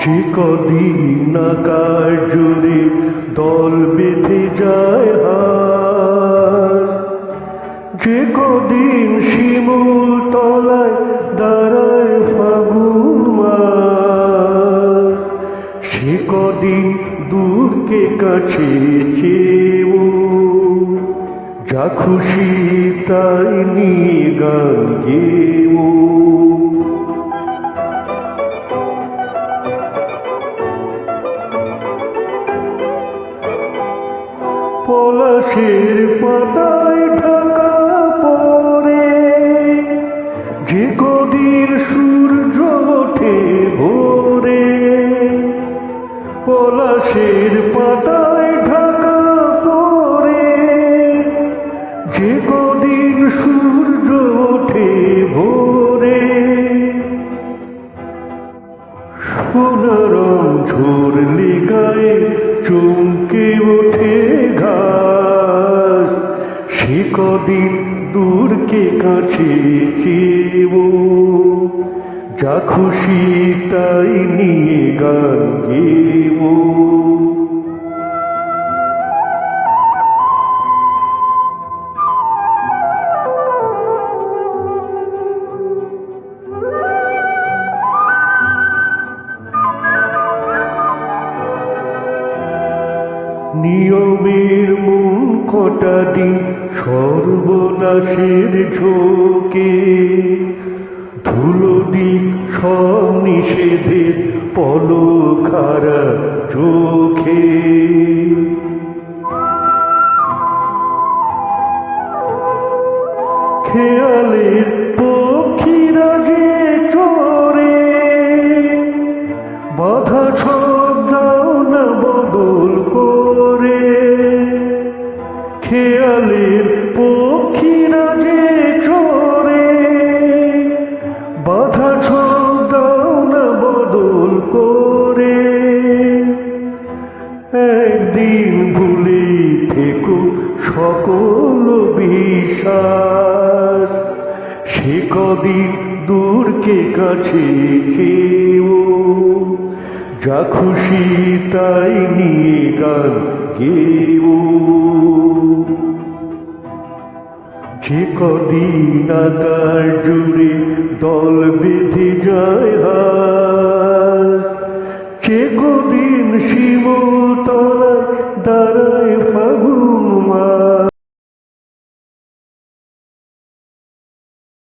যে কদিন জুড়ে দল বেঁধে যায় যে কদিন শিমুল তলায় দাঁড়ায় ফাগুন সে কদিন দূরকে কাছে চেয়েও যা খুশি তাই নিয়ে গান গেও পলাশের পাতায় ঢাকা পরে যে কদিন সূর্য ওঠে ভোরে, পলাশের পাতায় ঢাকা পরে যে কদিন সূর্য ওঠে ভোরে, সোনারং ঝরলে গায়ে চমকে ওঠে। কদিন দূরকে কাছে চেব যা খুশি তাই নিয়ে গান গেবো। নিয়মের কটা দিন সর্বনাশের ঝোঁকে। ধুলো দিক সব নিষেধের পলখারা চোখে। খেয়ালের পক্ষীরা যে চরে, বাধা ছক সকল বিশ্বাস সে কদিন দূরকে কাছে কেউ যা খুশি তাই নিয়ে গান গেও। যে কদিন আকার জুড়ে দল বেঁধে যায় যে কদিন দাঁড়ায় তলা